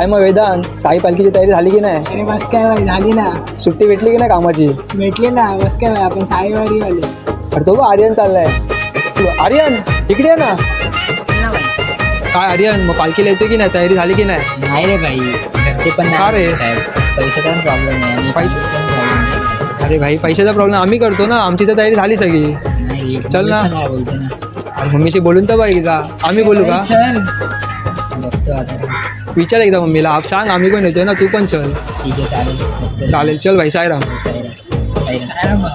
काय मग वेदांत साई पालखीची तयारी झाली की नाही? अरे बस काय बाई झाली ना. सुट्टी भेटली की नाही कामाची? भेटली ना बस काय बाई आपण साईवारी वाले अरे तो बघ आर्यन चाललाय. तू- आर्यन इकडे ये ना. काय आर्यन मग पालखीला येते की नाही? तयारी झाली की नाही? नाही रे भाई घरचे पण का रे? पैशाचा पण प्रॉब्लेम आहे आणि पैसे- problem अरे भाई पैशाचा प्रॉब्लेम आम्ही करतो ना आमची तर तयारी झाली सगळी. नाही रे, चल ना. मी पण नाही बोलतो ना. अरे मम्मीशी बोलून तर बघ एकदा. आम्ही बोलू का? चल. बघतो आता. विचार एकदा मम्मीला आप सांग आम्ही पण येतोय ना तू पण चल ठीक आहे चालेल. चालेल चल भाई साईराम साईराम. साईराम.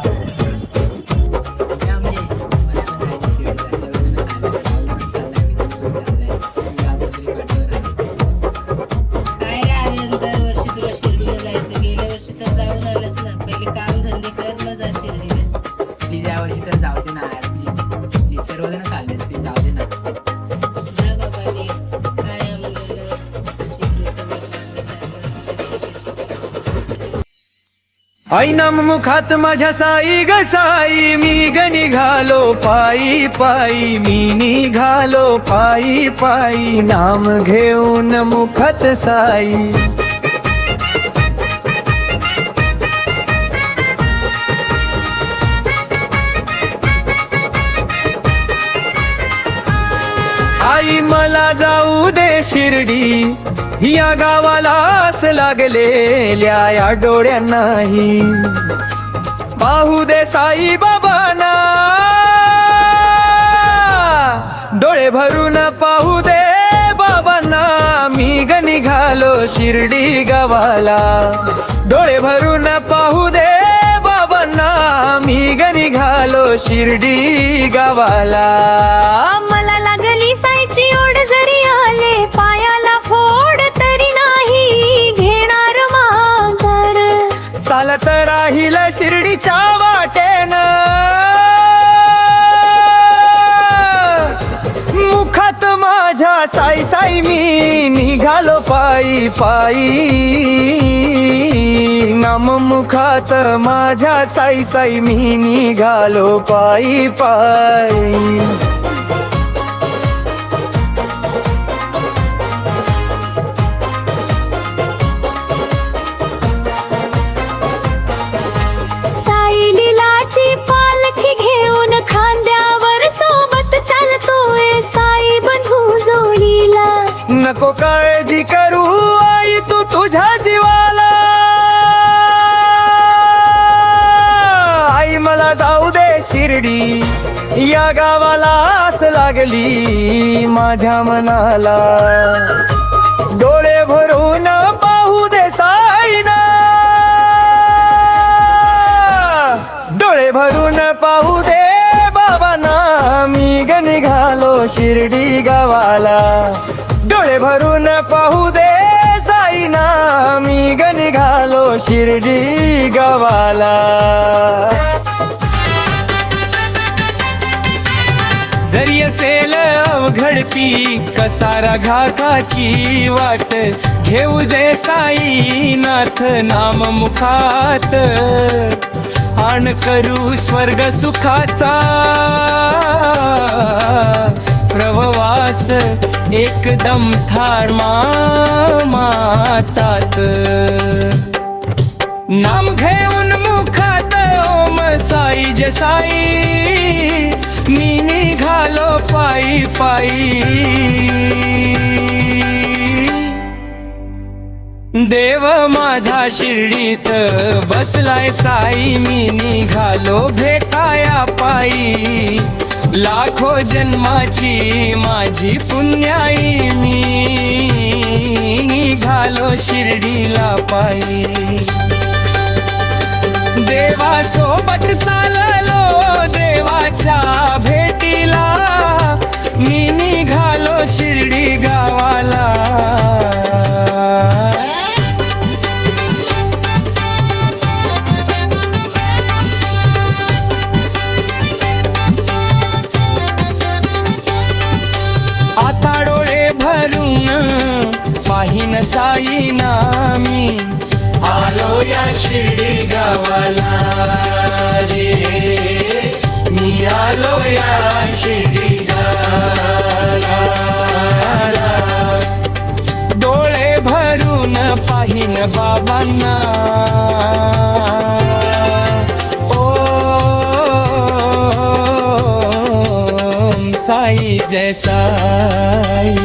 आई मुखात माझ्या साई ग साई मी ग निघालो पायी पायी मी निघालो पायी पायी नाम घेऊन मुखात साई. आई मला जाऊ शिर्डी. या गावाला लागलेल्या या डोळ्यांनाही. पाहू दे साई बाबांना. डोळे भरून पाहू दे बाबांना. मी ग निघालो शिर्डी गावाला. डोळे भरून पाहू दे बाबांना. मी ग निघालो शिर्डी गावाला. मला चालत राहील शिर्डीच्या वाटेन. मुखात माझ्या साई साई मी निघालो पायी पायी. नाम मुखात माझ्या साई साई मी निघालो पायी पायी. नको काळजी करू आई तू तुझ्या जीवाला. आई मला जाऊ दे शिर्डी या गावाला आस लागली माझ्या मनाला. डोळे भरून पाहू दे साईना. डोळे भरून पाहू दे बाबांना. मी ग निघालो शिर्डी गावाला. डोळे भरून पाहू दे साईना. मी ग निघालो शिर्डी गावाला. जरी असेल अवघडती कसारा घाताची वाट घेऊ जे साईनाथ नाम मुखात आण करू स्वर्ग सुखाचा एकदम थार मातात नाम घेऊन मुखात ओम साई जसाई मी निघालो पायी पायी. देव माझा शिर्डीत बसलाय साई मी निघालो भेटाया पायी. लाखो जन्माची माझी पुण्याई मी. घालो शिर्डीला पायी. देवासोबत चालला. साई नामी आलो या शिर्डी गावाला रे. मी आलो या शिर्डी डोळे भरून पाहिन बाबांना. ओम साई जय साई.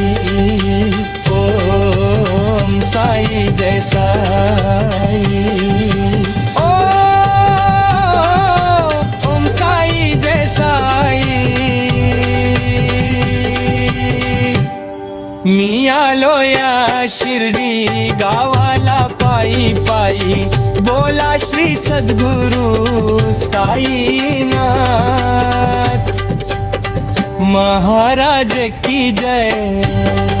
साई जय साई ओम साई जय साई मी आलो या शिर्डी गावाला पायी पायी बोला श्री सद्गुरु साईनाथ। महाराज की जय।